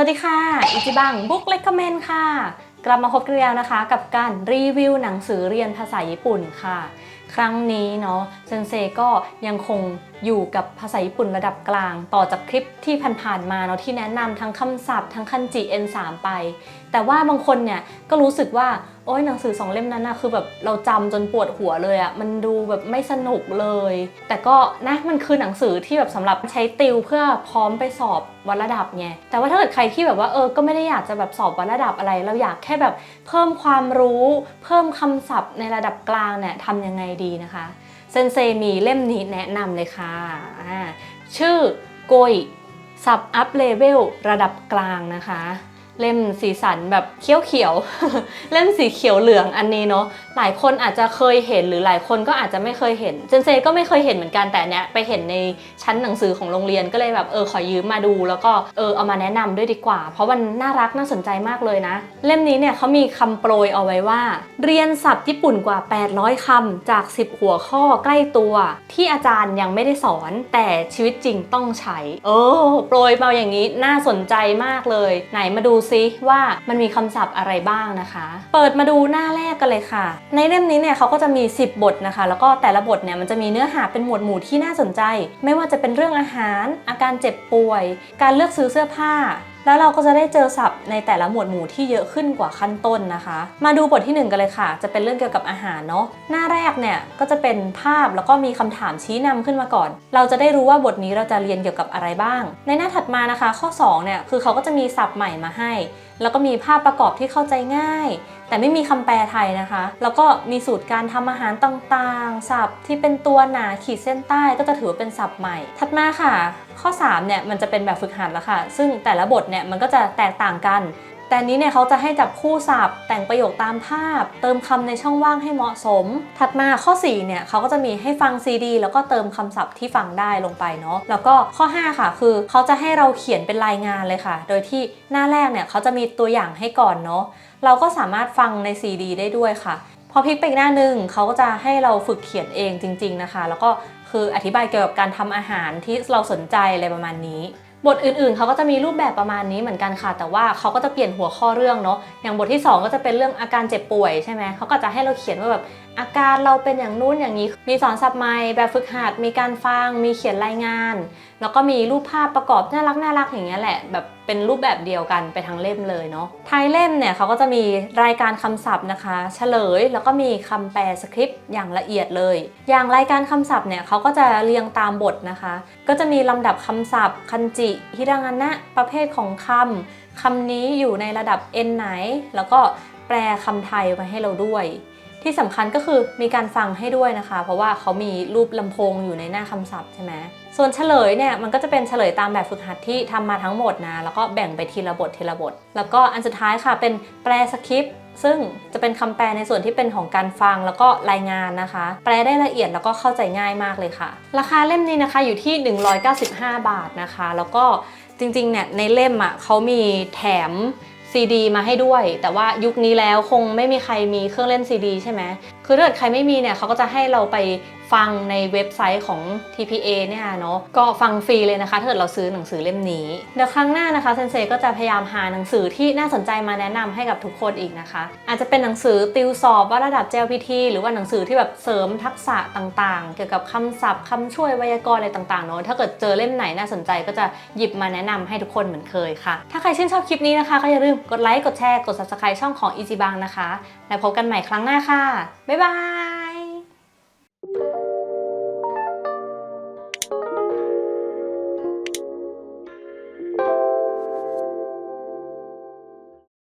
วัสดีค่ะ อิจิบังบุ๊กเล c กเมนค่ะ กลับมาพบกันแล้วนะคะ กับการรีวิวหนังสือเรียนภาษาญี่ปุ่นค่ะ ครั้งนี้เนาะเซนเซก็ยังคง อยู่กับภาษาญี่ปุ่นระดับกลาง ต่อจากคลิปที่ผ่านๆมาเนาะที่แนะนำทั้งคำศัพท์ทั้งคันจิ N3 ไป แต่ว่าบางคนเนี่ยก็รู้สึกว่าโอ้ยหนังสือสองเล่มนั้นนะคือแบบเราจำจนปวดหัวเลยอะมันดูแบบไม่สนุกเลย แต่ก็นะมันคือหนังสือที่แบบสำหรับใช้ติวเพื่อพร้อมไปสอบวัดระดับไงแต่ว่าถ้าเกิดใครที่แบบว่าเออก็ไม่ได้อยากจะแบบสอบวัดระดับอะไร เราอยากแค่แบบเพิ่มความรู้ เพิ่มคำศัพท์ในระดับกลางเนี่ยทำยังไงดีนะคะ เซนเซมีเล่มนี้แนะนำเลยค่ะ ชื่อโกยสับอัพเลเวลระดับกลางนะคะ เล่มสีสันแบบเขียวๆ เล่มสีเขียวเหลืองอันนี้เนาะ หลายคนอาจจะเคยเห็นหรือหลายคนก็อาจจะไม่เคยเห็น เจนเซก็ไม่เคยเห็นเหมือนกันแต่เนี้ยไปเห็นในชั้นหนังสือของโรงเรียนก็เลยแบบเออขอยืมมาดู แล้วก็เออเอามาแนะนำด้วยดีกว่า เพราะมันน่ารักน่าสนใจมากเลยนะ เล่มนี้เนี่ยเขามีคำโปรยเอาไว้ว่า เรียนศัพท์ญี่ปุ่นกว่า 800คำจาก 10 หัวข้อใกล้ตัว ที่อาจารย์ยังไม่ได้สอน แต่ชีวิตจริงต้องใช้เออโปรยมาอย่างนี้น่าสนใจมากเลย ไหนมาดูซิว่ามันมีคำศัพท์อะไรบ้างนะคะ เปิดมาดูหน้าแรกกันเลยค่ะ ในเล่มนี้เนี่ยเขาก็จะมี 10 บทนะคะ แล้วก็แต่ละบทเนี่ยมันจะมีเนื้อหาเป็นหมวดหมู่ที่น่าสนใจ ไม่ว่าจะเป็นเรื่องอาหาร อาการเจ็บป่วย การเลือกซื้อเสื้อผ้า แล้วเราก็จะได้เจอศัพท์ในแต่ละหมวดหมู่ที่เยอะขึ้นกว่าขั้นต้นนะคะ มาดูบทที่หนึ่งกันเลยค่ะ จะเป็นเรื่องเกี่ยวกับอาหารเนาะ หน้าแรกเนี่ยก็จะเป็นภาพแล้วก็มีคำถามชี้นำขึ้นมาก่อน เราจะได้รู้ว่าบทนี้เราจะเรียนเกี่ยวกับอะไรบ้าง ในหน้าถัดมานะคะ ข้อสองเนี่ยคือเขาก็จะมีศัพท์ใหม่มาให้ แล้วก็มีภาพประกอบที่เข้าใจง่าย แต่ไม่มีคำแปลไทยนะคะ แล้วก็มีสูตรการทำอาหารต่างๆศัพท์ที่เป็นตัวหนาขีดเส้นใต้ก็จะถือว่าเป็นศัพท์ใหม่ ถัดมาค่ะ ข้อ3เนี่ยมันจะเป็นแบบฝึกหัดแล้วค่ะ ซึ่งแต่ละบทเนี่ยมันก็จะแตกต่างกัน แต่นี้เนี่ยเขาจะให้จับคู่ศัพท์ แต่งประโยคตามภาพ เติมคำในช่องว่างให้เหมาะสม ถัดมาข้อ 4 เนี่ยเขาก็จะมีให้ฟังซีดีแล้วก็เติมคำศัพท์ที่ฟังได้ลงไปเนาะแล้วก็ข้อ 5 ค่ะ คือเขาจะให้เราเขียนเป็นรายงานเลยค่ะ โดยที่หน้าแรกเนี่ยเขาจะมีตัวอย่างให้ก่อนเนาะเราก็สามารถฟังในซีดีได้ด้วยค่ะพอพลิกไปอีกหน้าหนึ่งเขาก็จะให้เราฝึกเขียนเองจริง ๆนะคะ แล้วก็คืออธิบายเกี่ยวกับการทำอาหารที่เราสนใจอะไรประมาณนี้ บทอื่นๆ เขาก็จะมีรูปแบบประมาณนี้เหมือนกันค่ะ แต่ว่าเขาก็จะเปลี่ยนหัวข้อเรื่องเนาะ อย่างบทที่ 2 ก็จะเป็นเรื่องอาการเจ็บป่วยใช่ไหมเขาก็จะให้เราเขียนว่าแบบอาการเราเป็นอย่างนู้นอย่างนี้ มีสอนสับไม้แบบฝึกหัด มีการฟัง มีเขียนรายงาน แล้วก็มีรูปภาพประกอบน่ารักน่ารักอย่างเงี้ยแหละแบบ เป็นรูปแบบเดียวกันไปทั้งเล่มเลยเนาะท้ายเล่มเนี่ยเขาก็จะมีรายการคำศัพท์นะคะเฉลยแล้วก็มีคำแปลสคริปต์อย่างละเอียดเลย อย่างรายการคำศัพท์เนี่ยเขาก็จะเรียงตามบทนะคะ ก็จะมีลำดับคำศัพท์ คันจิฮิรางานะประเภทของคำคำนี้อยู่ในระดับ N ไหน แล้วก็แปลคำไทยมาให้เราด้วย ที่สำคัญก็คือมีการฟังให้ด้วยนะคะ เพราะว่าเขามีรูปลำโพงอยู่ในหน้าคำศัพท์ใช่ไหมส่วนเฉลยเนี่ยมันก็จะเป็นเฉลยตามแบบฝึกหัดที่ทำมาทั้งหมดนะ แล้วก็แบ่งไปทีละบททีละบท แล้วก็อันสุดท้ายค่ะเป็นแปลสคริปต์ซึ่งจะเป็นคำแปลในส่วนที่เป็นของการฟังแล้วก็รายงานนะคะ แปลได้ละเอียดแล้วก็เข้าใจง่ายมากเลยค่ะ ราคาเล่มนี้นะคะอยู่ที่ 195 บาทนะคะ แล้วก็จริงๆเนี่ยในเล่มอะเขามีแถม ซีดีมาให้ด้วย แต่ว่ายุคนี้แล้วคงไม่มีใครมีเครื่องเล่นซีดีใช่ไหม คือถ้าเกิดใครไม่มีเนี่ยเขาก็จะให้เราไปฟังในเว็บไซต์ของ TPA เนี่ยเนาะก็ฟังฟรีเลยนะคะถ้าเกิดเราซื้อหนังสือเล่มนี้เดี๋ยวครั้งหน้านะคะเซนเซก็จะพยายามหาหนังสือที่น่าสนใจมาแนะนำให้กับทุกคนอีกนะคะ อาจจะเป็นหนังสือติวสอบว่าระดับ JLPT หรือว่าหนังสือที่แบบเสริมทักษะต่างๆ เกี่ยวกับคำศัพท์คำช่วยไวยากรณ์อะไรต่างๆเนาะถ้าเกิดเจอเล่มไหนน่าสนใจก็จะหยิบมาแนะนำให้ทุกคนเหมือนเคยค่ะ ถ้าใครชื่นชอบคลิปนี้นะคะก็อย่าลืมกดไลค์กดแชร์กด subscribe ช่องของ e ี b a n นะคะแล้วพบกันใหม่ครั้งหน้าค่ะบ๊ายบาย拜拜。